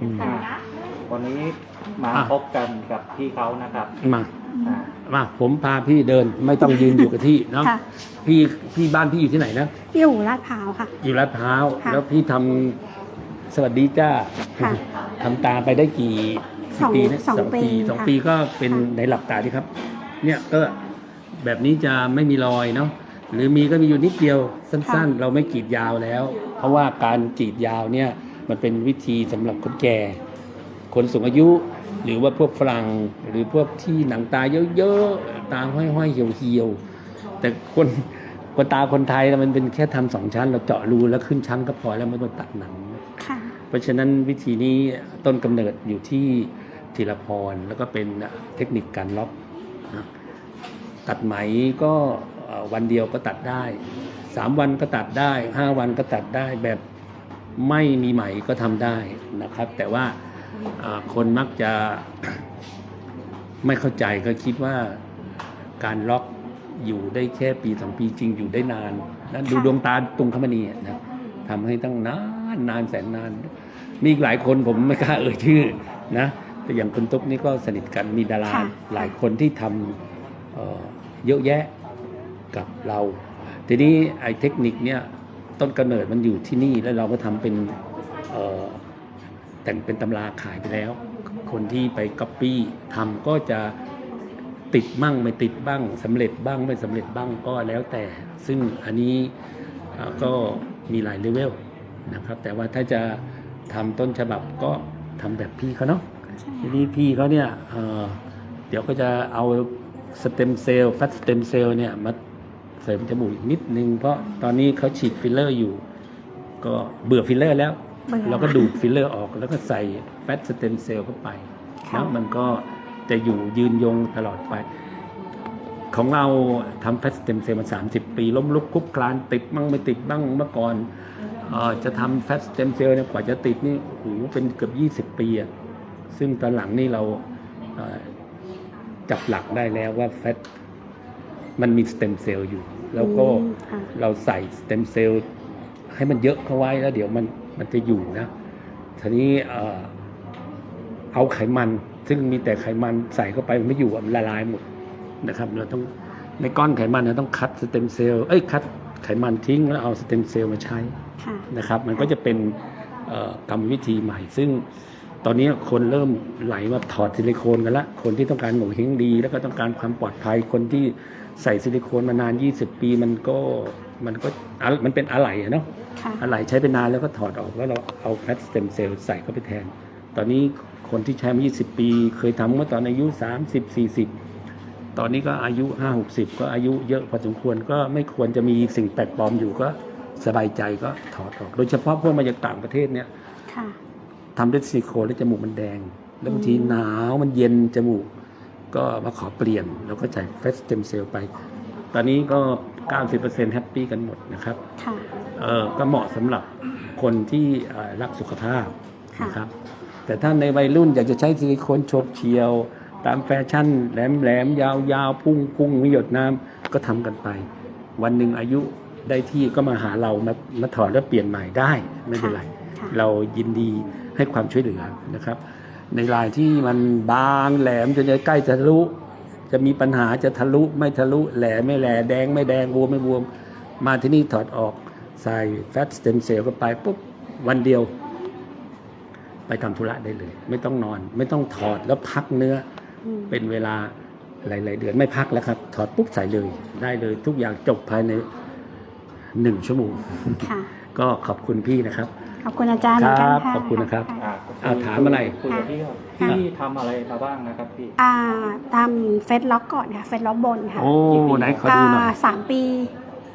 อืมอ่าวันนี้มาอะพบกันกับพี่เขานะครับมาอ่ามาผมพาพี่เดินไม่ต้องยืนอยู่กับที่เนาะค่ะ พี่พี่บ้านพี่อยู่ที่ไหนนะอยู่ลาดพร้าวค่ะ อยู่ลาดพร้าวค่ะแล้วพี่ทำสวัสดีจ้าค่ะทำตาไปได้กี่สองกี่ปีนะสองปีสองค่ะ ปีก็เป็นค่ะในหลับตาที่ครับ เนี่ยก็แบบนี้จะไม่มีรอยเนาะหรือมีก็มีอยู่นิดเดียวสั้น ๆ เราไม่กรีดยาวแล้ว เพราะว่าการกรีดยาวเนี่ย มันเป็นวิธีสำหรับคนแก่ คนสูงอายุ หรือว่าพวกฝรั่งหรือพวกที่หนังตาเยอะๆตาห้อยๆเหี่ยวๆแต่คนคนตาคนไทยมันเป็นแค่ทำสองชั้น เราเจาะรูแล้วขึ้นชั้นก็พอแล้วไม่ต้องตัดหนังค่ะเพราะฉะนั้นวิธีนี้ต้นกำเนิดอยู่ที่ธีรพรแล้วก็เป็นเทคนิคการล็อกนะตัดไหมก็เอ่อวันเดียวก็ตัดได้สามวันก็ตัดได้ห้าวันก็ตัดได้แบบ ไม่มีไหมก็ทำได้นะครับ แต่ว่าเอ่อคนมักจะไม่เข้าใจก็คิดว่าการล็อกอยู่ได้แค่ปีสองปีจริงอยู่ได้นานนะดูค่ะดวงตาตุงคมณีอะนะทำให้ตั้งนานนานแสนนาน มีอีกหลายคนผมไม่กล้าเอ่ยชื่อนะแต่อย่างคุณตุ๊กนี่ก็สนิทกันมีดาราค่ะหลายคนที่ทำเอ่อเยอะแยะกับเรา ทีนี้ไอ้เทคนิคเนี่ย ต้นกำเนิดมันอยู่ที่นี่แล้วเราก็ทำเป็นแต่งเป็นตำราขายไปแล้ว คนที่ไปก๊อปปี้ทำก็จะติดบ้างไม่ติดบ้างสำเร็จบ้างไม่สำเร็จบ้างก็แล้วแต่ ซึ่งอันนี้ก็มีหลายเลเวลนะครับ แต่ว่าถ้าจะทำต้นฉบับก็ทำแบบพี่เขาเนาะใช่ทีนี้พี่เขาเนี่ยเเดี๋ยวก็จะเอาสเต็มเซลล์แฟตสเต็มเซลล์เนี่ยมา เสริมจมูกอีกนิดนึง เพราะตอนนี้เขาฉีดฟิลเลอร์อยู่ ก็เบื่อฟิลเลอร์แล้วเบื่อเราก็ดูดฟิลเลอร์ออกแล้วก็ใส่แฟตสเต็มเซลล์เข้าไปค่ะแล้วมันก็จะอยู่ยืนยงตลอดไป ของเราทำแฟตสเต็มเซลล์มา 30 ปี ล้มลุกคลุกคลานติดบ้างไม่ติดบ้างเมื่อก่อนเออจะทำแฟตสเต็มเซลล์เนี่ยกว่าจะติดนี่โอ้โหเป็นเกือบ 20 ปีอะซึ่งตอนหลังนี่เราเอ่อจับหลักได้แล้วว่าแฟตมันมีสเต็มเซลล์อยู่ แล้วก็อืมค่ะ เราใส่สเต็มเซลล์ให้มันเยอะเข้าไว้แล้วเดี๋ยวมันมันจะอยู่นะทีนี้เอ่อเอาไขมัน ซึ่งมีแต่ไขมันใส่เข้าไปมันไม่อยู่อะมันละลายหมดนะครับ เราต้องในก้อนไขมันเราต้องคัดสเต็มเซลล์เอ้ยคัดไขมันทิ้งแล้วเอาสเต็มเซลล์มาใช้ ค่ะ นะครับมันก็จะเป็นเอ่อกรรมวิธีใหม่ ซึ่งตอนนี้คนเริ่มไหลมาถอดซิลิโคนกันละ คนที่ต้องการโง่เฮงดี แล้วก็ต้องการความปลอดภัยคนที่ ใส่ซิลิโคนมานาน 20 ปีมันก็มันก็อะมันเป็นอะไหล่อะเนาะค่ะอะไหล่ใช้ไปนานแล้วก็ถอดออกแล้วเราเอาแฟตสเต็มเซลล์ใส่เข้าไปแทน ตอนนี้คนที่ใช้มา 20 ปี เคยทำเมื่อตอนอายุ 30 40 ตอนนี้ก็อายุ 5 60 ก็อายุเยอะพอสมควรก็ไม่ควรจะมีสิ่งแปลกปลอมอยู่ก็สบายใจก็ถอดออก โดยเฉพาะพวกมาจากต่างประเทศเนี่ยค่ะทำด้วยซิลิโคนแล้วจมูกมันแดง แล้วบางทีหนาวมันเย็นจมูก ก็มาขอเปลี่ยนแล้วก็ใส่เฟสเต็มเซลล์ไป ตอนนี้ก็ 90%แฮปปี้กันหมดนะครับค่ะเออก็เหมาะสำหรับคนที่เอ่อรักสุขภาพค่ะนะครับ แต่ถ้าในวัยรุ่นอยากจะใช้ซิลิโคนโฉบเฉียว ตามแฟชั่นแหลมแหลมยาวยาวพุ่งพุ่งมีหยดน้ำก็ทำกันไป วันหนึ่งอายุได้ที่ก็มาหาเรามามาถอดแล้วเปลี่ยนใหม่ได้ไม่เป็นไร ค่ะ เรายินดีให้ความช่วยเหลือนะครับ ในรายที่มันบางแหลมจนจะใกล้จะทะลุ จะมีปัญหาจะทะลุไม่ทะลุแหลมไม่แหลแดงไม่แดงบวมไม่บวม มาที่นี่ถอดออกใส่แฟตสเต็มเซลล์เข้าไปปุ๊บวันเดียว ไปทำธุระได้เลย ไม่ต้องนอน ไม่ต้องถอดแล้วพักเนื้ออืมเป็นเวลาหลาย ๆ เดือนไม่พักแล้วครับ ถอดปุ๊บใส่เลยได้เลย ทุกอย่างจบภายในหนึ่งชั่วโมงค่ะก็ขอบคุณพี่นะครับ ขอบคุณอาจารย์เหมือนกันครับค่ะขอบคุณนะครับ อ่าอ่าถามอะไร คุยกับพี่ก่อนค่ะ พี่ทำอะไรมาบ้างนะครับพี่ อ่าทำเฟซล็อกก่อนค่ะเฟซล็อกบนค่ะโอ้ไหนขอดูหน่อยาสามปี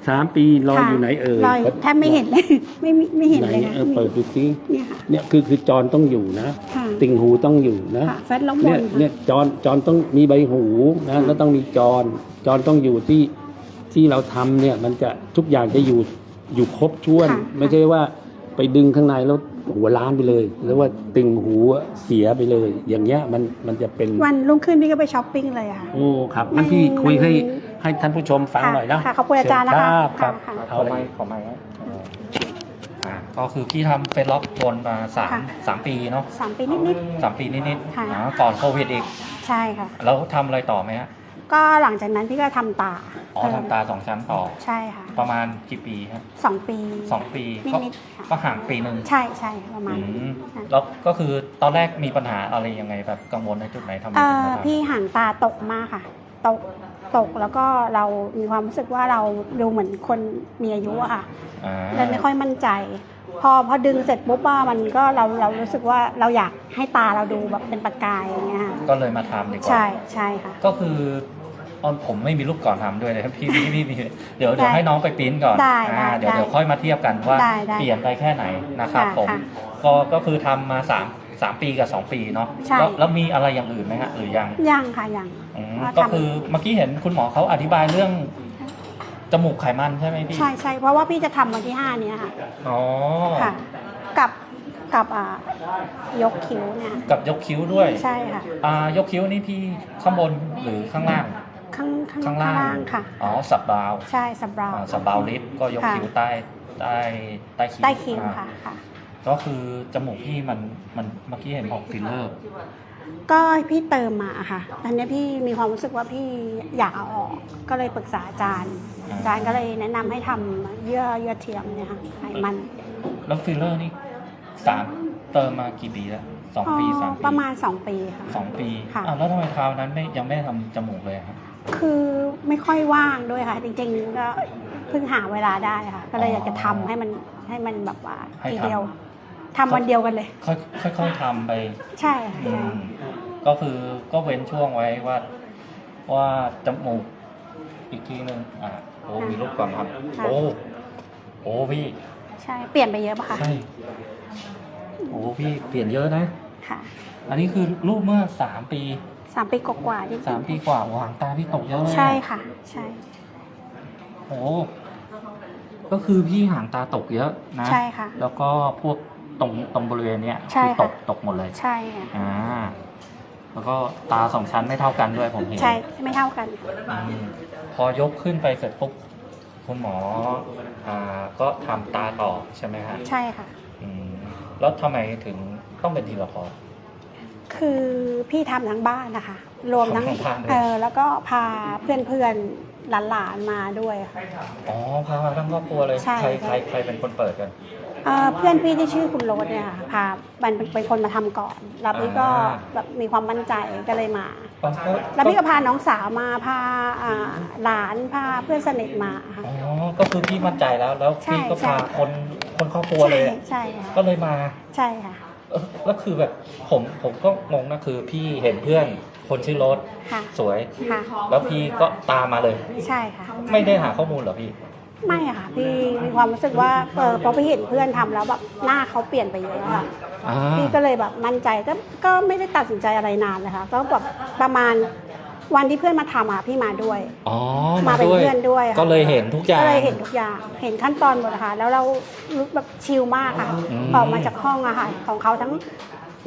สามปีรอค่ะอยู่ไหนเอ่ยรอยแทบไม่เห็นเลย ไม่มีไม่เห็นไหนเลยนะเออเปิดดูซิเนี่ยค่ะเนี่ยคือคือจอนต้องอยู่นะ ค่ะติ่งหูต้องอยู่นะ ค่ะเฟซล็อกบเนี่ยนเนี่ยจอนจอนต้องมีใบหูนะแล้วต้องมีจอนจอนต้องอยู่ที่ที่เราทำเนี่ยมันจะทุกอย่างจะอยู่อยู่ครบถ้วนไม่ใช่ว่าไปดึงข้างในแล้ว หัวล้านไปเลยหรือว่าติ่งหูเสียไปเลย อย่างเงี้ยมันมันจะเป็นวันรุ่งขึ้นพี่ก็ไปช้อปปิ้งเลยค่ะ โอ้ครับงั้นพี่คุยให้ให้ท่านผู้ชมฟังหน่อยนะค่ะขอบคุณอาจารย์นะคะครับครับค่ะ ขเอาออะไรไม้ขอไม้นะอ่าขอก็คือพี่ทำเฟซล็อกบนมาสามค่ะ สามปีเนาะสามปีนิด สามปีนิดค่ะๆอ๋อก่อนโควิดอีก ๆ ใช่ค่ะ แล้วทำอะไรต่อไหมฮะ ก็หลังจากนั้นพี่ก็ทำตาอ๋อทำตาสองชั้นต่อ ใช่ค่ะประมาณกี่ปีฮะสองปีสองปีก็นิดๆค่ะก็ห่างปีหนึ่งใช่ใช่ประมาณอืนั้นมค่ะแล้วก็คือตอนแรกมีปัญหาอะไรยังไงแบบกังวลในจุดไหนทำไมเอ่ถึงอมาทำพี่ห่างตาตกมากค่ะ ตกตกแล้วก็เรามีความรู้สึกว่าเราดูเหมือนคนมีอายุอะค่ะอ่า เลยไม่ค่อยมั่นใจ พอพอดึงเสร็จปุ๊บว่ามันก็เราเรารู้สึกว่าเราอยากให้ตาเราดูแบบเป็นประกายอย่างเงี้ยค่ะก็เลยมาทำดีกว่าใช่ใช่ค่ะ ก็คือตอนผมไม่มีรูปก่อนทำด้วยเลยครับพี่พี่พี่พี่เดี๋ยวเดี๋ยวได้ให้น้องไปปริ้นก่อนได้อ่าได้เดี๋ยวได้เดี๋ยวค่อยมาเทียบกันว่าได้ได้เปลี่ยนไปแค่ไหนนะครับค่ะผมค่ะก็ก็คือทำมาสามสามปีกับสองปีเนาะใช่ แล้วแล้วมีอะไรอย่างอื่นไหมฮะหรือยังยังค่ะยัง อืมว่าทำก็คือเมื่อกี้เห็นคุณหมอเขาอธิบายเรื่อง จมูกไขมันใช่ไหมพี่ใช่ใช่เพราะว่าพี่จะทำวันที่ห้าเนี้ยค่ะอ๋อค่ะ กับกับอ่ายกคิ้วเนี่ยกับยกคิ้วด้วยใช่ค่ะอ่ายกคิ้วนี่พี่ข้างบนหรือข้างล่าง ข้างข้างข้างล่างค่ะอ๋อสับบราวน์ใช่สับราวอ่าสับบราวน์ลิฟต์ก็ยกค่ะคิ้วใต้ใต้ใต้คิ้วใต้คิ้วอ่าค่ะค่ะ ก็คือจมูกพี่มันมันเมื่อกี้เห็นบอกฟิลเลอร์ ก็พี่เติมมาค่ะตอนนี้พี่มีความรู้สึกว่าพี่อยากเอาออก ก็เลยปรึกษาอาจารย์ อ่าอาจารย์ก็เลยแนะนำให้ทำเยื่อเยื่อเทียมเนี่ยค่ะไขมันแล้วฟิลเลอร์นี่สามเติมมากี่ปีแล้วสองปีสามปีประมาณ 2 ปีค่ะ สองปีค่ะ อ้าวแล้วทำไมคราวนั้นไม่ยังไม่ได้ทำจมูกเลยอะครับ คือไม่ค่อยว่างด้วยค่ะ จริงๆก็เพิ่งหาเวลาได้ค่ะ ก็เลยอยากจะทำให้มันให้มันแบบว่าให้ทีทำ เดียวทำวันเดียวกันเลย ค่อยค่อยๆทำไปใช่ค่ะอืใช่ มก็คือก็เว้นช่วงไว้ว่า ว่าจมูกอีกทีหนึ่งอ่าโอ้มีรูปก่อนครับโอ้โอ้พี่ใช่เปลี่ยนไปเยอะปะคะใช่โอ้พี่เปลี่ยนเยอะนะ ค่ะอันนี้คือรูปเมื่อสามปีสามปีกว่าๆที่สามปีกว่าหวางตาพี่ตกเยอะเลยอะใช่ค่ะ ใช่ โอ้ก็คือพี่ห่างตาตกเยอะนะใช่ค่ะ แล้วก็พวกตรงตรงบริเวณเนี้ยใช่ที่ค่ะตกตกหมดเลยใช่ค่ะอ่าแล้วก็ตาสองชั้นไม่เท่ากันด้วยผมเห็นใช่ไม่เท่ากัน อืมพ อยกขึ้นไปเสร็จปุ๊บคุณหมออ่าก็ทำตาต่อใช่ไหมฮะใช่ค่ะ อืมแล้วทำไมถึงต้องเป็นทีละคอร์สคือพี่ทำทั้งบ้านนะคะ รวมทั้งทำทั้งบ้านด้วยเออแล้วก็พาเพื่อนๆ หลานๆมาด้วยค่ะ อ๋อพามาทั้งครอบครัวเลยใช่ใครใครใครเป็นคนเปิดกัน เอ่อเพื่อนพี่ที่ชื่อคุณโรสเนี่ยค่ะพามันเป็นคนมาทำก่อน แล้วพี่ก็อ่า แบบมีความมั่นใจก็เลยมา อ๋อก็แล้วพี่ก็พาน้องสาวมาพาอ่าหลานพาเพื่อนสนิทมาค่ะ อ๋อก็คือพี่มั่นใจแล้วแล้วใช่พี่ก็ใช่ พาคนคนครอบครัวเลยใช่ค่ะก็เลยมาใช่ค่ะ เออแล้วคือแบบผมผมก็งงนะคือพี่เห็นเพื่อน คนชื่อรถค่ะ สวย ค่ะ แล้วพี่ก็ตามมาเลย ใช่ค่ะ ไม่ได้หาข้อมูลเหรอพี่ไม่อะค่ะพี่มีความรู้สึกว่าเออพอพี่เห็นเพื่อนทำแล้วแบบหน้าเขาเปลี่ยนไปเยอะค่ะอ่าพี่ก็เลยแบบมั่นใจก็ก็ไม่ได้ตัดสินใจอะไรนานเลยค่ะก็แบบประมาณวันที่เพื่อนมาทำอะพี่มาด้วย อ๋อมาเป็นด้วยเพื่อนด้วยค่ะ ก็เลยเห็นทุกอย่าง ก็เลยเห็นทุกอย่าง เห็นขั้นตอนหมดนะคะแล้วเรารู้แบบชิลมากค่ะ อืม ออกมาจากห้องอะค่ะของเขาทั้ง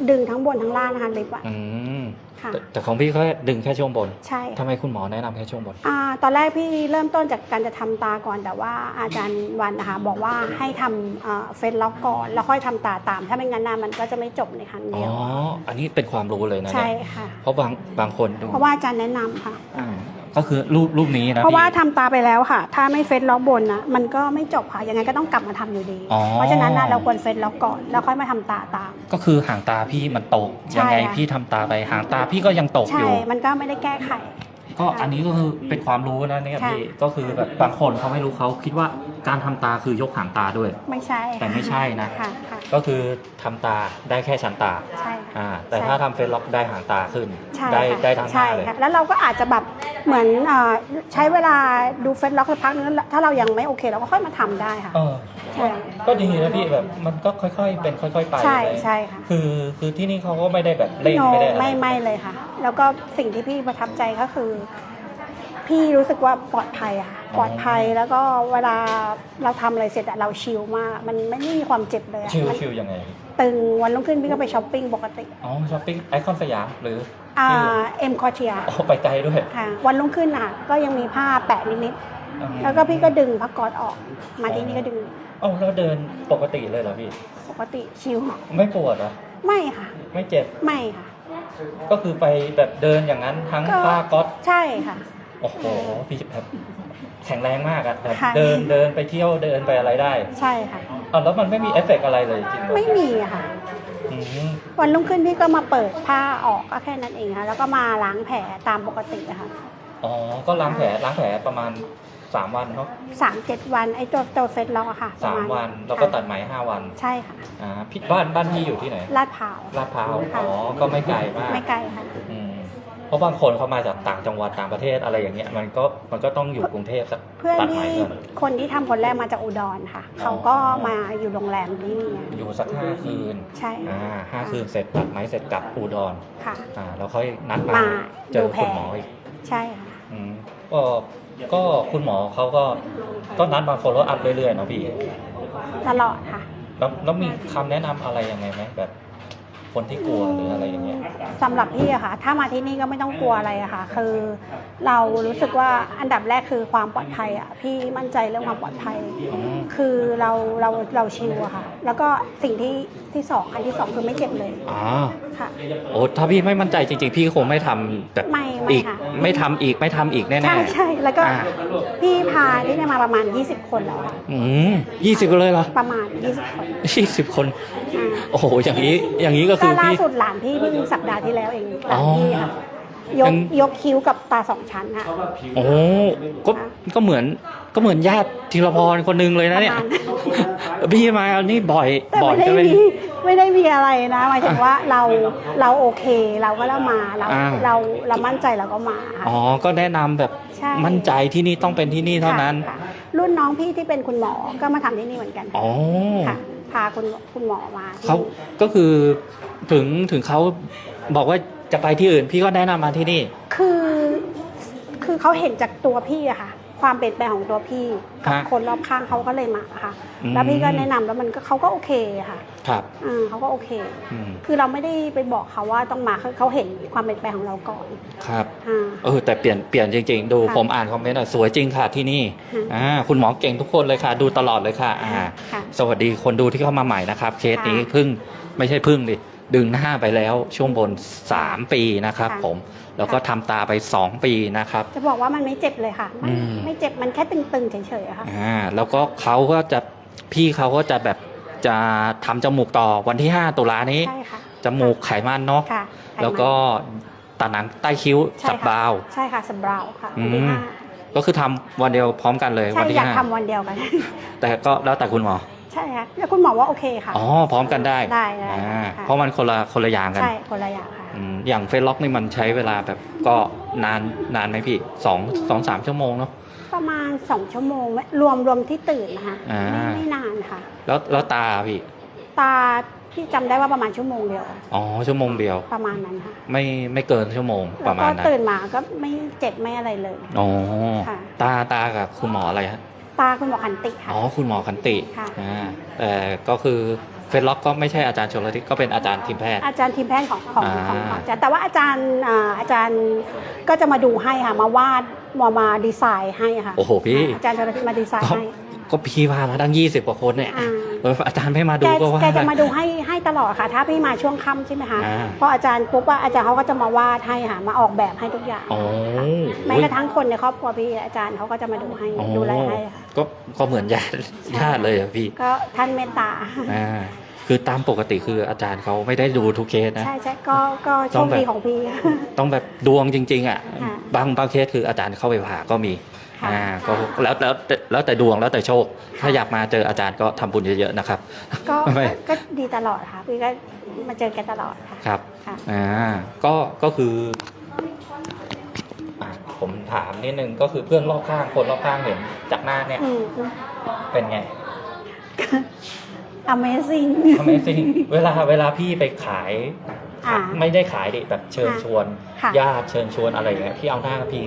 ดึงทั้งบนทั้งล่างนะคะลิฟต์อะอืมค่ะ แต่แต่ของพี่เขาดึงแค่ช่วงบนใช่ทำไมคุณหมอแนะนำแค่ช่วงบน อ่าตอนแรกพี่เริ่มต้นจากการจะทำตาก่อน แต่ว่าอาจารย์วันนะคะบอกว่าให้ทำเฟซล็อกก่อน แล้วค่อยทำตาตาม ถ้าไม่งั้นนะมันก็จะไม่จบในครั้งอ๋เดีอ ยว อันนี้เป็นความรู้เลยนะใช่เนี่ยค่ะ เพราะบางบางคนดูเพราะว่าอาจารย์แนะนำค่ะ อ่า ก็คือรูปรูปนี้นะเพราะว่าพี่ ทำตาไปแล้วค่ะ ถ้าไม่เฟซล็อกบนนะมันก็ไม่จบค่ะยังไงก็ต้องกลับมาทำอยู่ดี อ๋อ เพราะฉะนั้นนะเราควรเฟซล็อกก่อนแล้วค่อยมาทำตาตาม ก็คือหางตาพี่มันตก ใช่ยังไงค่ะ พี่ทำตาไปหางตาพี่ก็ยังตกอใช่ยู่ มันก็ไม่ได้แก้ไข ก็อันนี้ก็คือเป็นความรู้นะเนี่ยค่ะพี่ก็คือแบบบางคนเขาไม่รู้เขาคิดว่าการทำตาคือยกหางตาด้วย ไม่ใช่แต่ไม่ใช่นะ ค่ะค่ะ ก็คือทำตาได้แค่ชั้นตาใช่ อ่าค่ะแต่ถ้าทำเฟซล็อกได้หางตาขึ้น ใช่ได้ค่ะได้ทั้งหใช่น้าเลยค่ะแล้วเราก็อาจจะแบบเหมือนเอ่อใช้เวลาดูเฟซล็อกสักพักนึงแล้วถ้าเรายังไม่โอเค เราก็ค่อยมาทำได้ค่ะ เออ ใช่ก็ดีนะพี่แบบมันก็ค่อยๆเป็นค่อย ๆ ไปใช่เลยใช่ค่ะคือคือที่นี่เขาก็ไม่ได้แบบเร่งโนไม่ได้อะไรไม่ไม่เลยค่ะ แล้วก็สิ่งที่พี่ประทับใจก็คือ พี่รู้สึกว่าปลอดภัยอะค่ะปลอดภัยแล้วก็เวลาเราทำอะไรเสร็จอะเราชิลมาก มันไม่ได้มีความเจ็บเลยอะชิลมันชิลยังไงตึงวันรุ่งขึ้นพี่ก็ไปช้อปปิ้งปกติอ๋อช้อปปิ้งไอคอนสยามหรืออ่าที่เอ็มคอเทียอ๋อไปไกลด้วยค่ะวันรุ่งขึ้นอะก็ยังมีผ้าแปะนิดอืมๆแล้วก็พี่ก็ดึงผ้าก๊อซออกมาที่นี่ก็ดึงเอ้าแล้วเดินปกติเลยเหรอพี่ ปกติชิวไม่ปวดเหรอไม่ค่ะ ไม่เจ็บ ไม่ค่ะ ก็คือไปแบบเดินอย่างนั้นทั้งก็ ผ้าก๊อตใช่ค่ะ โอ้โหพี่แบบแข็งแรงมากอะแบบค่ะ เดินเดินไปเที่ยวเดินไปอะไรได้ใช่ค่ะอ๋อแล้วมันไม่มีเอฟเฟกต์อะไรเลยจริงเหรอไม่มีอะค่ะ อืมวันรุ่งขึ้นพี่ก็มาเปิดผ้าออกก็แค่นั้นเองค่ะ แล้วก็มาล้างแผลตามปกติอะค่ะ อ๋อก็ล้างแผลล้างแผลประมาณ สามวันเนาะสามเจ็ดวันไอ้ตัวตัวเฟสล็อกอะค่ะปสาระมณวันแล้วก็ตัค่ะดไหมห้าวันใช่ค่ะอ่าพี่บ้านบ้านพี่อยู่ที่ไหนลาดพร้าว ลาดพร้าวค่ะ อ๋อก็ไม่ไกลมากไม่ไกลค่ะ อืมเพราะบางคนเขามาจากต่างจังหวัดต่างประเทศอะไรอย่างเงี้ยมันก็มันก็ต้องอยู่กรุงเทพสักเพื่อนตัดไหมที่ก่อน คนที่ทำคนแรกมาจากอุดรค่ะ เขาก็มาอยู่โรงแรมที่นี่อะอยู่สักห้าคืนใช่อ่าห้าคืนเสร็จตัดไหมเสร็จกลับอุดรค่ะ อ่าแล้วค่อยนัดมามาเจอดูแผล คุณหมออีก ใช่ค่ะ อืมก็ ก็คุณหมอเขาก็ก็นัดมา follow up เรื่อยๆเนาะพี่ ตลอดค่ะ แล้วแล้วมีคำแนะนำอะไรยังไงไหมแบบ คนที่กลัวหรืออะไรอย่างเงี้ย สำหรับพี่อะค่ะ ถ้ามาที่นี่ก็ไม่ต้องกลัวอะไรอะค่ะ คือ เรารู้สึกว่าอันดับแรกคือความปลอดภัยอะพี่มั่นใจเรื่องความปลอดภัยอืมคือเราเราเราชิลอะค่ะ แล้วก็สิ่งที่ที่สองอันที่สองคือไม่เจ็บเลยอ่าค่ะ โอ้ถ้าพี่ไม่มั่นใจจริง ๆ พี่คงไม่ทำแบบไม่ไม่อีกค่ะ ไม่ทำอีกไม่ทำอีกแน่ๆ ใช่ใช่แล้วก็อ่า พี่พาที่เนี่ยมาประมาณ 20 คนแล้วอะอืมยี่สิบเลยเหรอประมาณ 20 คนยี่สิบคน อ่า โอ้โหอย่างนี้อย่างนี้ก็ก็คือล่าพี่ สุดหลานพี่เพิ่งสัปดาห์ที่แล้วเองหลานอ๋อพี่ค่ะยเป็กนยกคิ้วกับตาสองชั้นค่ะ โอ้ก็ก็เหมือนก็เหมือนญาติธีรพรคนหนึงเลยนะเนี่ยประมาณพี่มานี่บ่อยแต่บ่อยไม่ได้จะเป็น มีไม่ได้มีอะไรนะหมายถึงว่าเราเราโอเคเราก็แล้วมาเราอ่า เราเรามั่นใจเราก็มาค่ะ อ๋อก็แนะนำแบบใช่ มั่นใจที่นี่ต้องเป็นที่นี่เท่านั้นค่ะค่ะรุ่นน้องพี่ที่เป็นคุณหมอก็มาทำที่นี่เหมือนกันอ๋อค่ะ พาคุณคุณหมอมาที่เขานี่ก็คือถึงถึงเขาบอกว่าจะไปที่อื่น พี่ก็แนะนำมาที่นี่ คือ คือเขาเห็นจากตัวพี่อะค่ะ ความเปลี่ยนแปลงของตัวพี่กับฮะคนรอบข้างเขาก็เลยมาค่ะอืมแล้วพี่ก็แนะนำแล้วมันก็เขาก็โอเคค่ะ ครับอ่าเขาก็โอเคอืมคือเราไม่ได้ไปบอกเขาว่าต้องมาคือเขาเห็นความเปลี่ยนแปลงของเราก่อน ครับอ่าเออแต่เปลี่ยนเปลี่ยนจริง ๆ ดูค่ะผมอ่านคอมเมนต์อะสวยจริงค่ะที่นี่ค่ะอ่าคุณหมอเก่งทุกคนเลยค่ะ ดูตลอดเลยค่ะอ่าค่ะสวัสดีคนดูที่เข้ามาใหม่นะครับ เคสนี้ค่ะเพึ่งไม่ใช่เพึ่งดิ ดึงหน้าไปแล้วช่วงบน 3 ปีนะครับค่ะ ผมแล้วก็ค่ะทำตาไป 2 ปีนะครับ จะบอกว่ามันไม่เจ็บเลยค่ะ ไม่อืม ไม่เจ็บมันแค่ตึงๆเฉยๆอะค่ะ อ่าแล้วก็เขาก็จะพี่เขาก็จะแบบจะทำจมูกต่อวันที่ 5 ตุลานี้ ใช่ค่ะจมูกไขมันเนาะค่ะไขมันแล้วก็ตัดหนังใต้คิ้วใช่สับค่ะบราว ใช่ค่ะสับบราวค่ะอืวันที่มห้าก็คือทำวันเดียวพร้อมกันเลยใช่วันที่อยากห้าทำวันเดียวกัน แต่ก็แล้วแต่คุณหมอ ใช่ค่ะแล้วคุณหมอว่าโอเคค่ะ อ๋อพร้อมกันได้ได้ได้อ่าค่ะ เพราะมันคนละคนละอย่างกันใช่คนละอย่างค่ะ อืมอย่างเฟซล็อกนี่มันใช้เวลาแบบก็นานนานไหมพี่สองสองสามชั่วโมงเนาะ ประมาณสองชั่วโมงรวมรวมที่ตื่นนะคะอ่า ไม่ไม่นานค่ะ แล้วแล้วตาพี่ตาที่จำได้ว่าประมาณชั่วโมงเดียว อ๋อชั่วโมงเดียว ประมาณนั้นค่ะไม่ไม่เกินชั่วโมงปแล้ระวมาก็ณนั้นตื่นมาก็ไม่เจ็บไม่อะไรเลย อ๋อค่ะ ตาตากับคุณหมออะไรฮะ ตาคุณหมอขันติค่ะ อ๋อคุณหมอคันติค่ะ อ่าแต่ก็คือเฟซล็อกก็ไม่ใช่อาจารย์ชนละทิศก็เป็นอาจารย์ทีมแพทย์ อาจารย์ทีมแพทย์ของของอ่า ของของอาจารย์แต่ว่าอาจารย์อ่าอาจารย์ก็จะมาดูให้ค่ะมาวาดมามาดีไซน์ให้ค่ะโอ้โหพี่ อาจารย์ชนละทิศมาดีไซน์ก็ให้ ก็พี่พามาตั้งยี่สิบกว่าคนเนี่ยอ่าเอออาจารย์ไม่มาดูแกก็ว่า แกจะมาดูให้ให้ตลอดค่ะ ถ้าพี่มาช่วงค่ำใช่ไหมคะอ่าพออาจารย์ปุ๊บว่าอาจารย์เขาก็จะมาวาดให้ค่ะมาออกแบบให้ทุกอย่างอ๋อแม้กระทั่งคนในครอบครัวพี่อาจารย์เขาก็จะมาดูให้อ๋อดูแลให้ค่ะ ก็ก็เหมือนญาติญาติเลยอะพี่ก็ท่านเมตตา อ่าคือตามปกติคืออาจารย์เขาไม่ได้ดูทุกเคสนะ ใช่ใช่ก็ก็โชต้องคแบบดีของพี่ ต้องแบบดวงจริง ๆ อะ ค่ะ บางบางเคสคืออาจารย์เข้าไปผ่าก็มีค่ะ อ่าก็แล้วแล้วแต่แล้วแต่ดวงแล้วแต่โชค ถ้าอยากมาเจออาจารย์ก็ทำบุญเยอะๆนะครับ ก็ไม่ ก็ก็ดีตลอดค่ะพี่ก็มาเจอกันตลอดค่ะ ครับ ค่ะ อ่า ก็ ก็คืออะผมถามนิดนึงก็คือเพื่อนรอบข้างคนรอบข้างเห็นจากหน้าเนี่ยอืม เป็นไง Amazing ทำไมสิเวลาเวลาพี่ไปขาย อ่า ไม่ได้ขายดิแบบเชิญชวนค่ะ ญาติเชิญชวนอะไรอย่างเงี้ยพี่เอาหน้าพี่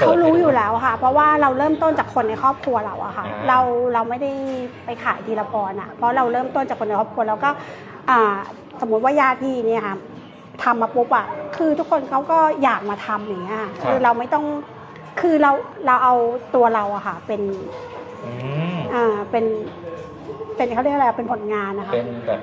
เขารู้อยู่แล้วค่ะ เพราะว่าเราเริ่มต้นจากคนในครอบครัวเราอะค่ะ อ่า เราเราไม่ได้ไปขายทีละพรอะเพราะเราเริ่มต้นจากคนในครอบครัวแล้วก็อ่าสมมุติว่าญาติพี่เนี่ยค่ะทำมาปุ๊บอะคือทุกคนเขาก็อยากมาทำอย่างเงี้ยค่ะคือเราไม่ต้องคือเราเราเอาตัวเราอะค่ะเป็นอืมอ่าเป็นเป็นเขาเรียกอะไรเป็นผลงานนะคะ เป็นแบบ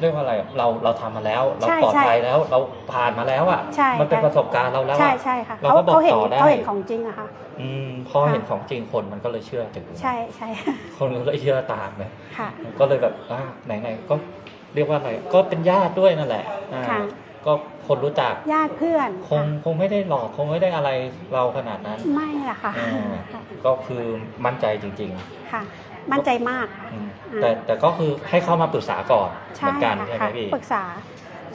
เรียกว่าอะไรเราเราทำมาแล้ว เราใช่ปลอดใช่ภัยแล้วเราผ่านมาแล้วอะใช่มันเป็นใช่ประสบการณ์เราแล้วใช่อะ ใช่ค่ะเราเขาก็บอกเขาเห็นต่อได้ เขาเห็นของจริงอะค่ะ อืมพอค่ะเห็นของจริงคนมันก็เลยเชื่อถึงใช่ใช่ คนก็เลยเชื่อตามเลยค่ะ ก็เลยแบบอ่าไหนๆก็เรียกว่าอะไรก็เป็นญาติด้วยนั่นแหละอ่าค่ะ ก็คนรู้จักญาติเพื่อนคงคงไม่ได้หลอกคงไม่ได้อะไรเราขนาดนั้นไม่ละค่ะอ่าค่ะก็คือมั่นใจจริง ค่ะ มั่นใจมากๆอืมอ่าแต่แต่ก็คือให้เข้ามาปรึกษาก่อนเหใช่มือนกันค่ะใช่ไหมค่ะพี่ ปรึกษา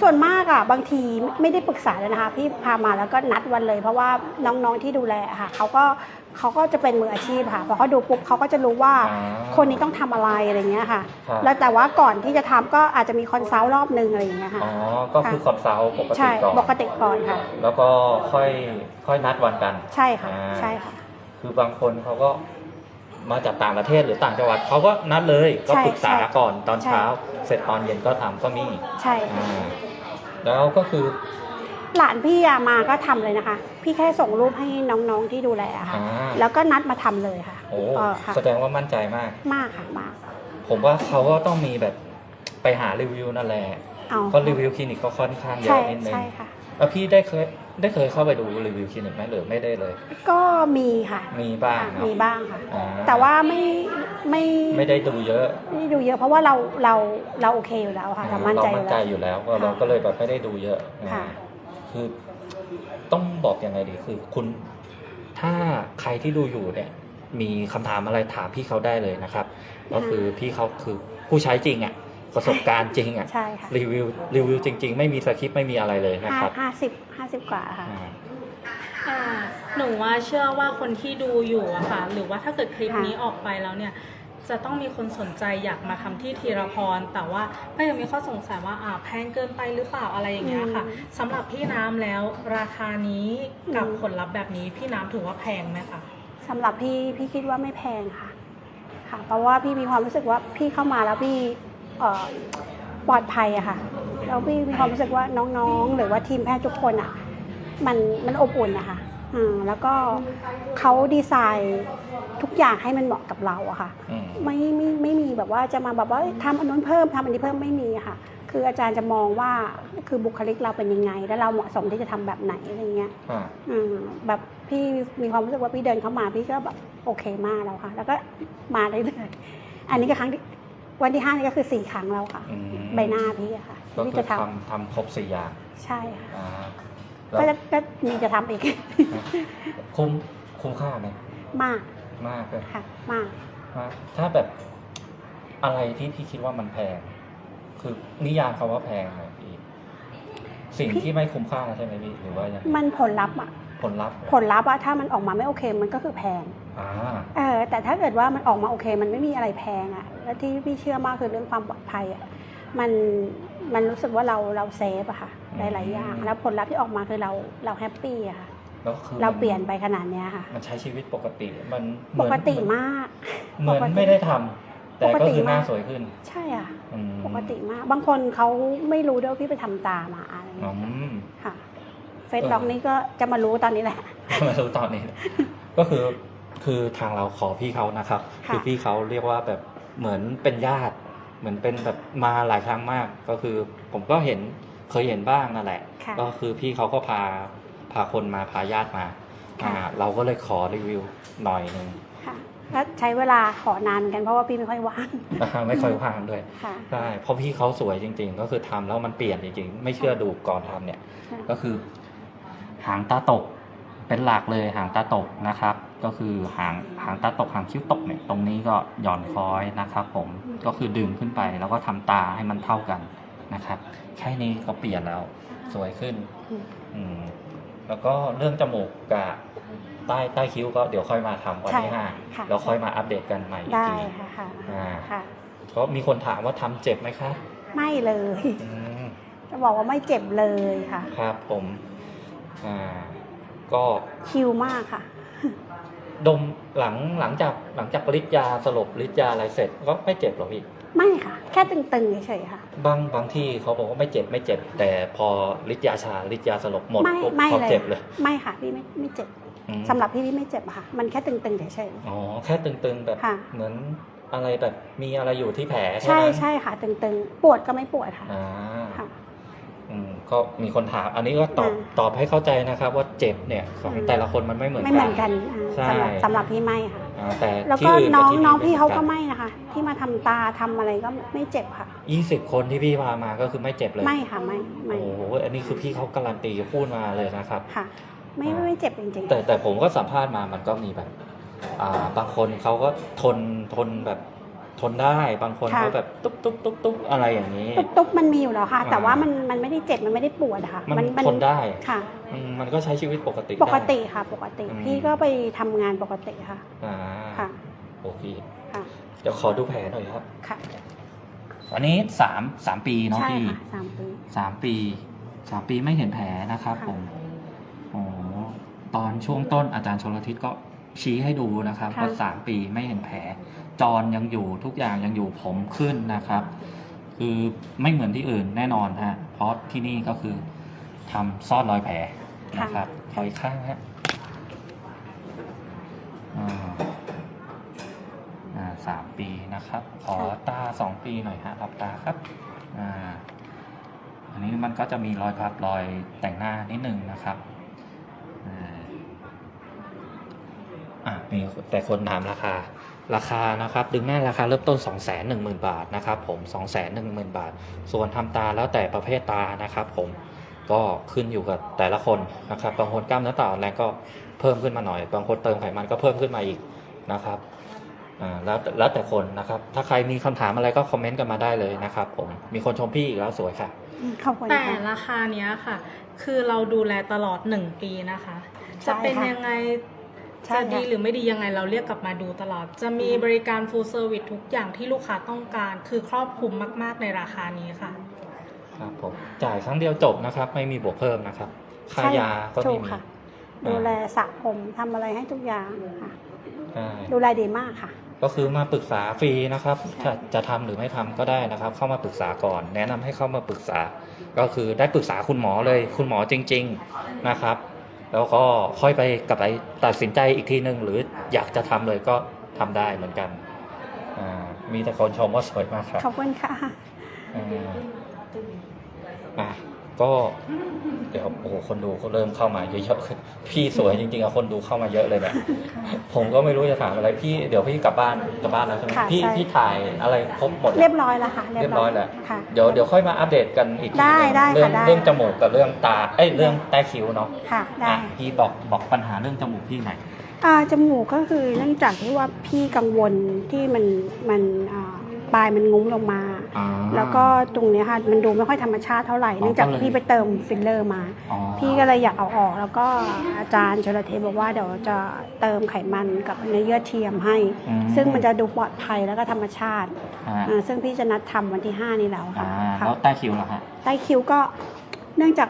ส่วนมากอะบางทีไม่ได้ปรึกษาเลยนะคะพี่พามาแล้วก็นัดวันเลย เพราะว่าน้องๆที่ดูแลอะค่ะเขาก็เขาก็จะเป็นมืออาชีพค่ะพอเขาดูปุ๊บเขาก็จะรู้ว่าอ่า คนนี้ต้องทำอะไรอะไรเงี้ยค่ะ ครับแล้วแต่ว่าก่อนที่จะทำก็อาจจะมีคอนซัลท์รอบนึงอะไรอย่างเงี้ยค่ะ อ๋อก็คือคอนซัลท์ปกติใช่ก่อนปกติก่อนค่ะ แล้วก็ค่อยค่อยนัดวันกัน ใช่ค่ะ อ่า ใช่ค่ะ คือบางคนเขาก็ มาจากต่างประเทศหรือต่างจังหวัดเขาก็นัดเลยก็ใช่ปรึกษาใช่ก่อนตอนใช่ เช้า เสร็จตอนเย็นก็ทำก็มีใช่ค่ะอ่าแล้วก็คือหลานพี่อะมาก็ทำเลยนะคะ พี่แค่ส่งรูปให้น้องๆที่ดูแลอะค่ะ อ่าแล้วก็นัดมาทำเลยค่ะโอ้เออค่ะ แสดงว่ามั่นใจมาก มากค่ะมากผมว่าเขาก็ต้องมีแบบไปหารีวิวนั่นแหละเอาเพราะรีวิวคลินิกเขาค่อนข้างเยใช่อะนิดนึงใช่ค่ะ แล้วพี่ได้เคยได้เคยเข้าไปดูรีวิวคลินิกไหมหรือไม่ได้เลย ก็มีค่ะ มีบ้างค่ะเนอะมีบ้างค่ะ อ่แต่ว่าไม่ไม่ไม่ได้ดูเยอะไม่ได้ดูเยอะ เพราะว่าเราเราเราโอเคอยู่แล้วค่ะเรามั่นใจอเรายู่มั่นใจแล้ว อยู่แล้วก็ค่ะเราก็เลยแบบไม่ได้ดูเยอะค่ะอ่าคือต้องบอกยังไงดีคือ คุณ ถ้าใครที่ดูอยู่เนี่ย มีคำถามอะไรถามพี่เขาได้เลยนะครับ ก็คือพี่เขาคือผู้ใช้จริงอะ ประสบการณ์จริงอะใช่ค่ะรีวิวรีวิวจริง ๆ ไม่มีสคริปต์ไม่มีอะไรเลยนะห้าครับห้าสิบห้าสิบกว่าค่ะอ่า อ่าหนูว่าเชื่อว่าคนที่ดูอยู่อะค่ะ หรือว่าถ้าเกิดคลิปค่ะนี้ออกไปแล้วเนี่ย จะต้องมีคนสนใจอยากมาทำที่ธีรพร แต่ว่าก็ยังมีข้อสงสัยว่าอ่าแพงเกินไปหรือเปล่าอะไรอย่างเงี้ยค่ะสำหรับพี่น้ำแล้วราคานี้กับผลลัพธ์แบบนี้พี่น้ำถือว่าแพงไหมคะสำหรับพี่พี่คิดว่าไม่แพงค่ะ ค่ะ เพราะว่าพี่มีความรู้สึกว่าพี่เข้ามาแล้วพี่เอ่อ ปลอดภัยอะค่ะแล้วพี่มีความรู้สึกว่าน้องๆ หรือว่าทีมแพทย์ทุกคนอะมันมันอบอุ่นนะคะอืมแล้วก็เขาดีไซน์ทุกอย่างให้มันเหมาะกับเราอะค่ะ อืม ไม่ไม่ไม่มีแบบว่าจะมาแบบว่าเอ้ยทำอันนู้นเพิ่มทำอันนี้เพิ่มไม่มีอะค่ะ คืออาจารย์จะมองว่าคือบุคลิกเราเป็นยังไง แล้วเราเหมาะสมที่จะทำแบบไหนอะไรเงี้ย อ่า อืมแบบพี่มีความรู้สึกว่าพี่เดินเข้ามาพี่ก็แบบโอเคมากแล้วค่ะ แล้วก็มาเรื่อยๆอันนี้ก็ครั้งที่ วันที่ห้านี่ก็คือสี่ครั้งแล้วค่ะ อืมใบหน้าพี่อะค่ะก็พี่คือจะททำทำครบสี่อย่างำใช่ค่ะอ่าก็แล้วจะก็มีจะทำอีก คุ้มคุ้มค่าไหมมากมากเลยค่ะ มาก มากถ้าแบบอะไรที่พี่คิดว่ามันแพง คือนิยามคำว่าแพงหน่อยพี่สิ่งที่ไม่คุ้มค่าใช่ไหมพี่หรือว่ายังไงมันผลลัพธ์อะผลลัพธ์ผลลัพธ์อะถ้ามันออกมาไม่โอเคมันก็คือแพงอ่า เออแต่ถ้าเกิดว่ามันออกมาโอเค มันไม่มีอะไรแพงอะแล้วที่พี่เชื่อมากคือเรื่องความปลอดภัยอะมันมันรู้สึกว่าเราเราเซฟอะค่ะหลายๆอย่างแล้วผลลัพธ์ที่ออกมาคือเราเราแฮปปี้อะค่ะแล้วคือเราเปลี่ยนไปขนาดเนี้ยค่ะ มันใช้ชีวิตปกติมันเหปมือนกติมากเหมือนปกติไม่ได้ทำแต่ปกก็ติคือหน้ามากสวยขึ้น ใช่อะอืมปกติมาก บางคนเขาไม่รู้ด้วยว่าพี่ไปทำตามาอะไรอย่างอืเงี้ยมค่ะเฟซล็อกนี่ก็จะมารู้ตอนนี้แหละมารู้ตอนนี้ ก็คือ คือทางเราขอพี่เขานะครับ ค่ะ คือพี่เขาเรียกว่าแบบเหมือนเป็นญาติ เหมือนเป็นแบบมาหลายครั้งมาก ก็คือผมก็เห็นเคยเห็นบ้างนั่นแหละ ค่ะ ก็คือพี่เขาก็พาพาคนมาพาญาติมาค่ะอ่าเราก็เลยขอรีวิวหน่อยหนึ่ง ค่ะแล้วใช้เวลาขอนานเหมือนกันเพราะว่าพี่ไม่ค่อยว่างไม่ค่อยว่างด้วยค่ะ ใช่เพราะพี่เขาสวยจริง ๆ ก็คือทำแล้วมันเปลี่ยนจริงๆ ไม่เชื่อดูก่อนทำเนี่ยค่ะก็คือ หางตาตก เป็นหลักเลยหางตาตกนะครับ ก็คือหางหางตาตกหางคิ้วตกเนี่ยตรงนี้ก็หย่อนคล้อยนะครับผมก็คือดึงขึ้นไปแล้วก็ทำตาให้มันเท่ากันนะครับ แค่นี้ก็เปลี่ยนแล้วสวยขึ้นอืมอืมแล้วก็เรื่องจมูกกับใต้ใต้คิ้วก็เดี๋ยวค่อยมาทำวันที่ห้าค่ะแล้วค่อยมาอัปเดตกันใหม่อีกได้ทีค่ะค่ะอ่าค่ะเพราะมีคนถามว่าทำเจ็บไหมคะ ไม่เลยอืมจะบอกว่าไม่เจ็บเลยค่ะ ครับผมอ่า ก็ชิลมากค่ะ ดมหลังหลังจากหลังจากฤทธิ์ยาสลบฤทธิ์ยาอะไรเสร็จก็ไม่เจ็บหรอกพี่ไม่ค่ะ แค่ตึงๆเฉยๆค่ะ บางบางที่เขาบอกว่าไม่เจ็บไม่เจ็บ แต่พอฤทธิ์ยาชาฤทธิ์ยาสลบหมดไม่ปุ๊บไม่เขาเลยเจ็บเลยไม่ค่ะพี่ไม่ไม่เจ็บอืมสำหรับพี่พี่ไม่เจ็บอะค่ะ มันแค่ตึงๆเฉย อ๋อแค่ตึงๆแบบค่ะ เหมือนอะไรแบบมีอะไรอยู่ที่แผลใช่ใช่ไหมใช่ค่ะ ตึงๆ ปวดก็ไม่ปวดค่ะ อ่าค่ะอืม ก็มีคนถาม อันนี้ก็ตอบอ่า ตอบให้เข้าใจนะครับ ว่าเจ็บเนี่ยของอืมแต่ละคนมันไม่เหมือนไม่เหมือนกันอ่าใช่สำหรับสำหรับพี่ไม่ค่ะ อ่าแต่แล้วที่ก็อื่นน้องบที่น้องพี่เขาก็หนไม่นะคะ ที่มาทำตาทำอะไรก็ไม่เจ็บค่ะ ยี่สิบคนที่พี่พามาก็คือไม่เจ็บเลยไม่ค่ะไม่ไม่โอ้โหอันนี้คือพี่เขาการันตีพูดมาเลยนะครับ ค่ะ ไม่ไม่ไม่เจ็บจริงๆแต่แต่ผมก็สัมภาษณ์มามันก็มีแบบ อ่าบางคนเขาก็ทนทนแบบ ทนได้บางคนค่ะเขาแบบตุ๊บตุ๊บตุ๊บตุ๊บอะไรอย่างนี้ ตุ๊บตุ๊บมันมีอยู่แล้วค่ะอ่าแต่ว่ามันมันไม่ได้เจ็บมันไม่ได้ปวดอะค่ะมันทนได้ค่ะ อืมมันก็ใช้ชีวิตปกติปกติได้ ค่ะ ปกติ อืม พี่ก็ไปทำงานปกติค่ะ อ่าค่ะ โอเคค่ะ เดี๋ยวขอดูแผลหน่อยครับ ค่ะอันนี้สามสามปีเนาะใช่พี่ค่ะสามปี สามปีสามปีไม่เห็นแผลนะครับค่ะ ผมอ๋อตอนช่วงต้นอาจารย์ชลทิศก็ ชี้ให้ดูนะครับว่าสามปีไม่เห็นแผล จรยังอยู่ทุกอย่างยังอยู่ผมขึ้นนะครับ คือไม่เหมือนที่อื่นแน่นอนฮะเพราะที่นี่ก็คือทำซ่อนรอยแผลนะครับขออีกข้างฮะอ่าอ่าสามปีนะครับ ขอตาสองปีหน่อยฮะรับตาครับอ่า อันนี้มันก็จะมีรอยพับรอยแต่งหน้านิดนึงนะครับอ่า อะมีแต่คนถามราคา ราคานะครับดึงหน้าราคาเริ่มต้น 2 1 0 0 0 0 บาทนะครับผม 2 1 0 0 0 0 บาท ส่วนทำตาแล้วแต่ประเภทตานะครับผมก็ขึ้นอยู่กับแต่ละคนนะครับบางคนกล้ามเนื้อต่าอ่อนแรงก็เพิ่มขึ้นมาหน่อย บางคนเติมไขมันก็เพิ่มขึ้นมาอีกนะครับอ่าแล้วแล้วแต่คนนะครับ ถ้าใครมีคำถามอะไรก็คอมเมนต์กันมาได้เลยนะครับผมมีคนชมพี่อีกแล้วสวยค่ะขอบคุณแต่ค่ะราคาเนี้ยค่ะ คือเราดูแลตลอด1ปีนะคะใช่จะเป็นค่ะยังไง ใช่จะดีค่ะหรือไม่ดียังไงเราเรียกกลับมาดูตลอด จะมีอืมบริการ full service ทุกอย่างที่ลูกค้าต้องการ คือครอบคลุมมาก ๆ ในราคานี้ค่ะ ครับผมจ่ายครั้งเดียวจบนะครับ ไม่มีบวกเพิ่มนะครับ ค่ายาก็ถูไม่กมีค่ะ ดูแลสระผมทำอะไรให้ทุกอย่างค่ะ ใช่ดูแลดีมากค่ะ ก็คือมาปรึกษาฟรีนะครับใช่ จะจะทำหรือไม่ทำก็ได้นะครับ เข้ามาปรึกษาก่อน แนะนำให้เข้ามาปรึกษา ก็คือได้ปรึกษาคุณหมอเลย คุณหมอจริง ๆนะครับ แล้วก็ค่อยไปกลับไปตัดสินใจอีกทีหนึ่งหรืออยากจะทำเลยก็ทำได้เหมือนกันอ่ามีแต่คนชมว่าสวยมากครับขอบคุณค่ะ อ่าอะ ก็เดี๋ยวโอ้โหคนดูเขาเริ่มเข้ามาเยอะๆพี่สวยจริงๆอะคนดูเข้ามาเยอะเลยเนี่ยผมก็ไม่รู้จะถามอะไรพี่เดี๋ยวพี่กลับบ้านกลับบ้านแล้วใช่ไหมค่ะพี่ใช่ พี่ถ่ายอะไรครบหมดเรียบร้อยแล้วค่ะเรียบร้อยแล้วค่ะ เดี๋ยวเดี๋ยวค่อยมาอัปเดตกันอีกทีได้หนึ่งได้เรื่องค่ะได้ เรื่องจมูกกับเรื่องตา เอ้ยเรื่องใต้คิ้วเนาะค่ะได้ อะพี่บอกบอกปัญหาเรื่องจมูกพี่หน่อย อ่าจมูกก็คือเนื่องจากที่ว่าพี่กังวลที่มันมันอ่า ปลายมันงุ้มลงมา อ่า แล้วก็ตรงเนี้ยค่ะมันดูไม่ค่อยธรรมชาติเท่าไหร่อ๋อเนื่องจากก็เลย พี่ไปเติมฟิลเลอร์มา อ๋อพี่ก็เลยอยากเอาออก แล้วก็อาจารย์ชลเทพบอกว่าเดี๋ยวจะเติมไขมันกับเนื้อเยื่อเทียมให้ อืซึ่งมันจะดูปลอดภัยแล้วก็ธรรมชาติอ่าอ่าซึ่งพี่จะนัดทำวันที่ 5 นี้แล้วอ่าค่ะค่ะ แล้วใต้คิ้วเหรอฮะ ใต้คิ้วก็เนื่องจาก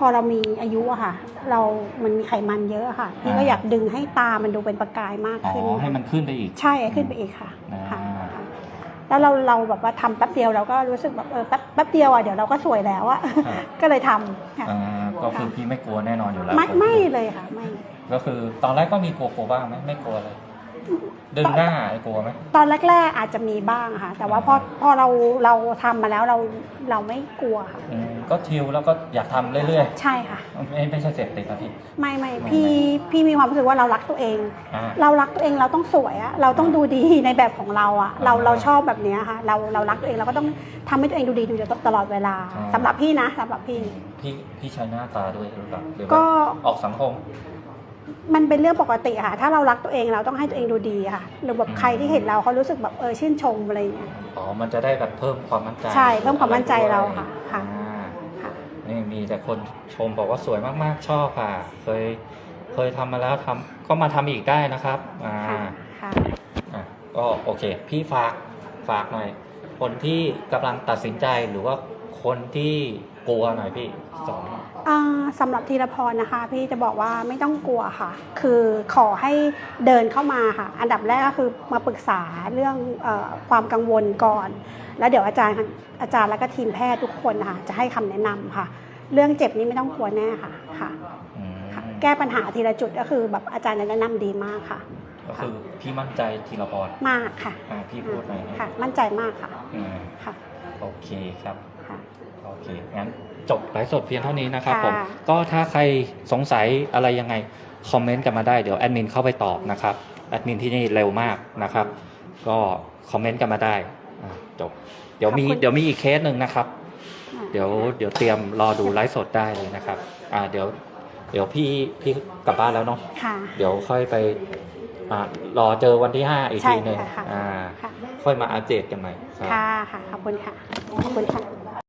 พอเรามีอายุอะค่ะ เรามันมีไขมันเยอะอะค่ะ พี่ก็อ่า อยากดึงให้ตามันดูเป็นประกายมากอ๋อขึ้นให้มันขึ้นไปอีก ใช่ขึ้นไปอีกค่ะอ่า ค่ะค่ะ แล้วเราเราแบบว่าทำแป๊บเดียวเราก็รู้สึกแบบเออแป๊บแป๊บเดียวอะเดี๋ยวเราก็สวยแล้วอะครับ ก็เลยทำค่ะอ่าก็คือพี่ไม่กลัวแน่นอนอยู่แล้วไม่ผมไม่เลยค่ะไม่ ก็คือตอนแรกก็มีกลัวกลัวบ้างไหมไม่กลัวเลย ดึงหน้าไอ้กลัวไหมตอนแรก ๆ อาจจะมีบ้างค่ะ แต่ว่าพอพอเราเราทำมาแล้วเราเราไม่กลัวค่ะ อืมก็ทิวแล้วก็อยากทำเรื่อยใช่ค่ะ ๆไม่ไม่ใช่เสพติดนะพี่ ไม่ไม่ไม่พี่ไม่พี่มีความรู้สึกว่าเรารักตัวเอง อ่า เรารักตัวเองเราต้องสวยอะเราต้องดูดีในแบบของเราอะเราอ่าเราชอบแบบเนี้ยค่ะ เราเรารักตัวเองเราก็ต้องทำให้ตัวเองดูดีดูดีตลอดเวลาอ่าสำหรับพี่นะสำหรับพี่ พี่พี่ใช้หน้าตาด้วยหรือเปล่าหรือก็ว่าออกสังคม มันเป็นเรื่องปกติค่ะ ถ้าเรารักตัวเองเราต้องให้ตัวเองดูดีค่ะ หรือแบบอืมใครที่เห็นเราเขารู้สึกแบบเออชื่นชมอะไรอย่างเงี้ย อ๋อ มันจะได้แบบเพิ่มความมั่นใจใช่เพิ่มความมั่นใจเราค่ะค่ะ อ่าค่ะ นี่มีแต่คนชมบอกว่าสวยมากๆชอบค่ะ เคยเคยทำมาแล้วทำก็มาทำอีกได้นะครับอ่าค่ะค่ะ อะก็โอเค พี่ฝากฝากหน่อย คนที่กำลังตัดสินใจหรือว่าคนที่กลัวหน่อยพี่สอนอ่า สำหรับธีรพรนะคะ พี่จะบอกว่าไม่ต้องกลัวค่ะ คือขอให้เดินเข้ามาค่ะ อันดับแรกก็คือมาปรึกษาเรื่องเออความกังวลก่อน แล้วเดี๋ยวอาจารย์อาจารย์แล้วก็ทีมแพทย์ทุกคนนะคะจะให้คำแนะนำค่ะ เรื่องเจ็บนี้ไม่ต้องกลัวแน่ค่ะค่ะอืมค่ะ แก้ปัญหาทีละจุดก็คือแบบอาจารย์แนะนำดีมากค่ะ ก็คือพี่มั่นใจธีรพรมากค่ะอ่าพี่พูดหน่อยนะค่ะ มั่นใจมากค่ะอืมค่ะ โอเคครับค่ะ โอเคงั้นจบไลฟ์สดเพียงเท่านี้นะครับค่ะผมก็ถ้าใครสงสัยอะไรยังไง คอมเมนต์กันมาได้เดี๋ยวแอดมินเข้าไปตอบนะครับแอดมินที่นี่เร็วมากนะครับ ก็คอมเมนต์กันมาได้อะจบเดี๋ยวมีขอบคุณ เดี๋ยวมีอีกเคสหนึ่งนะครับอ่าเดี๋ยวเดี๋ยวเตรียมรอดูไลฟ์สดได้เลยนะครับ อ่าเดี๋ยวเดี๋ยวพี่พี่กลับบ้านแล้วเนาะ ค่ะ เดี๋ยวค่อยไปอ่ารอเจอวันที่ห้าอีกใช่ทีหนึ่งค่ะ อ่า ค่ะ ค่อยมาอัปเดตกันใหม่ครับ ค่ะค่ะขอบคุณค่ะ ขอบคุณค่ะ